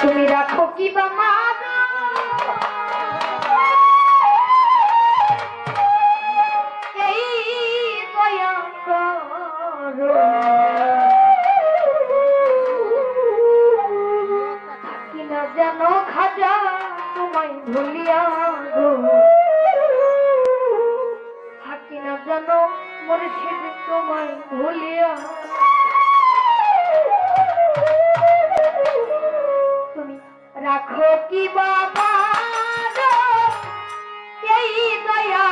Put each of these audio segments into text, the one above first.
তুমি রাখো কি বা যেন খাজা তোমায় ভুলিয়া থাকি না যেন মরেছি তোমায় ভুলিয়া रखो कि बाबा दो यही दया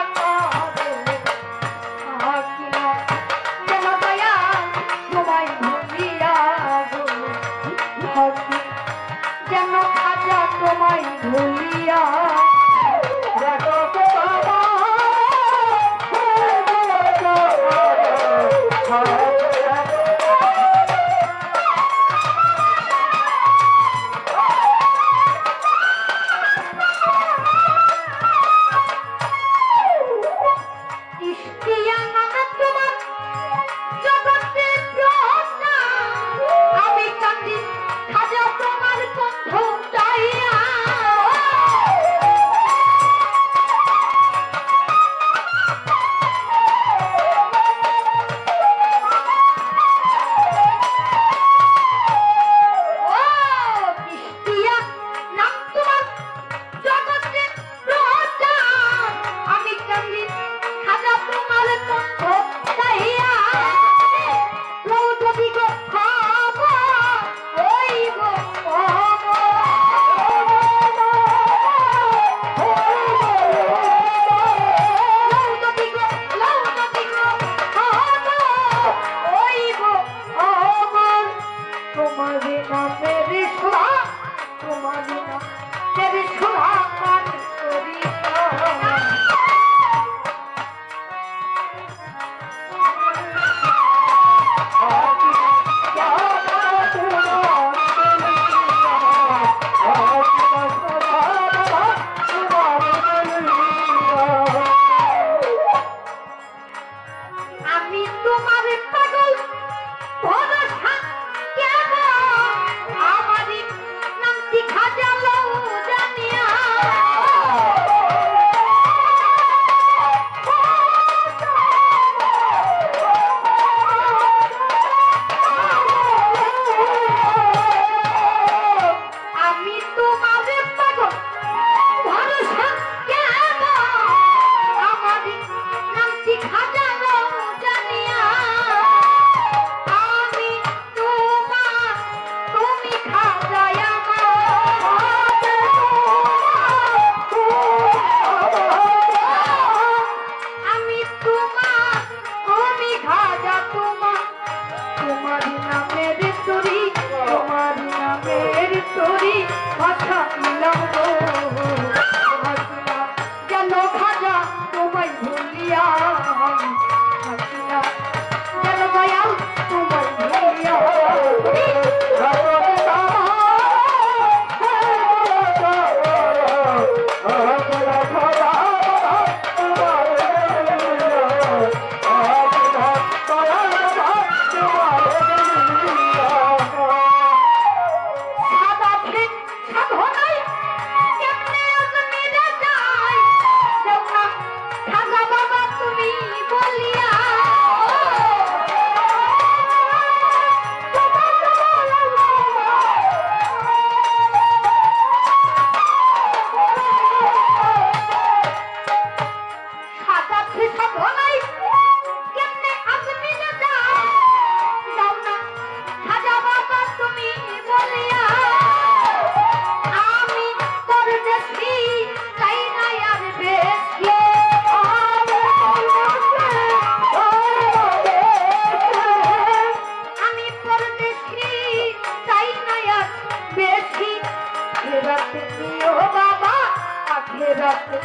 দিনে রাতে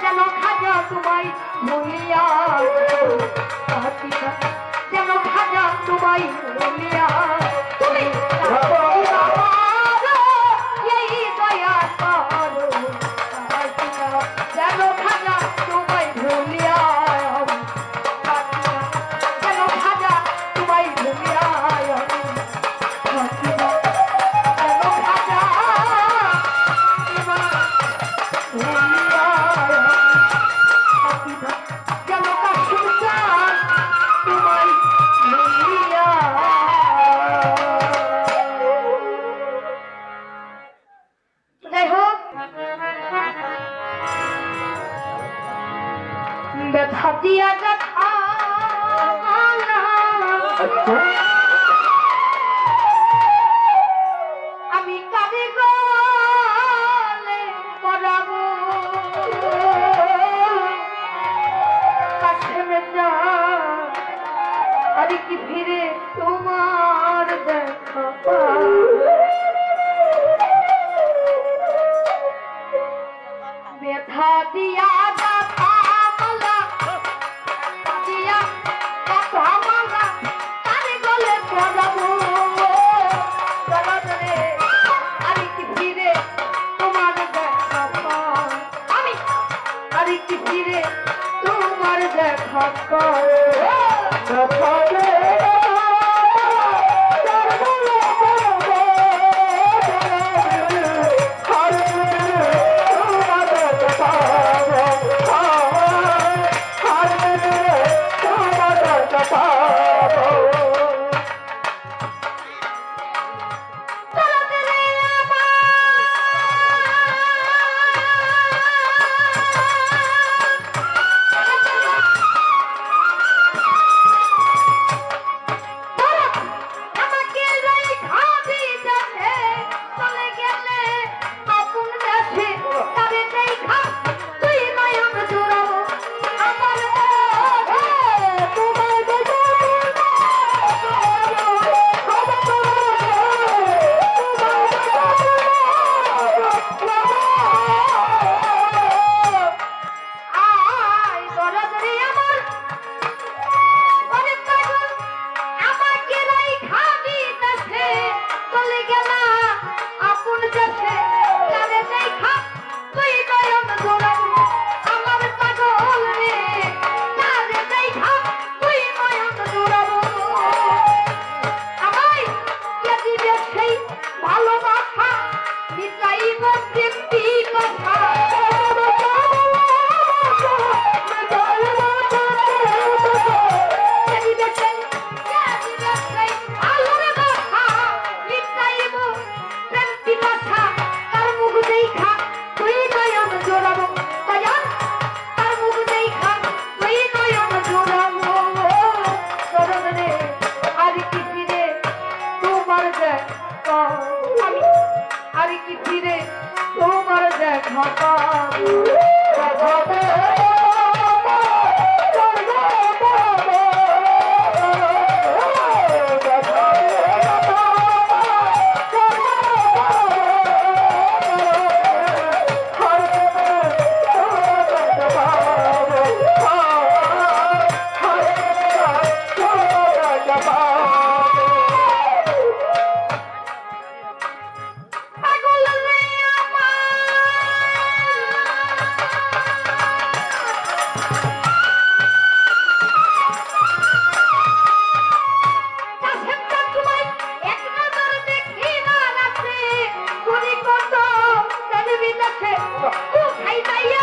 যেন খাজা তোমায় ভুলিয়া খাজা তোমায় ভুলিয়া আচ্ছা। আমি কাজে গলে পড়াবো। কাছে যা আর কি ফিরে তোমার দেখা सकाए सकाए বাড়ি কি ফিরে? তোমার দেখা পাবো। 不配在一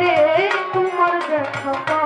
রে তোমার দেখা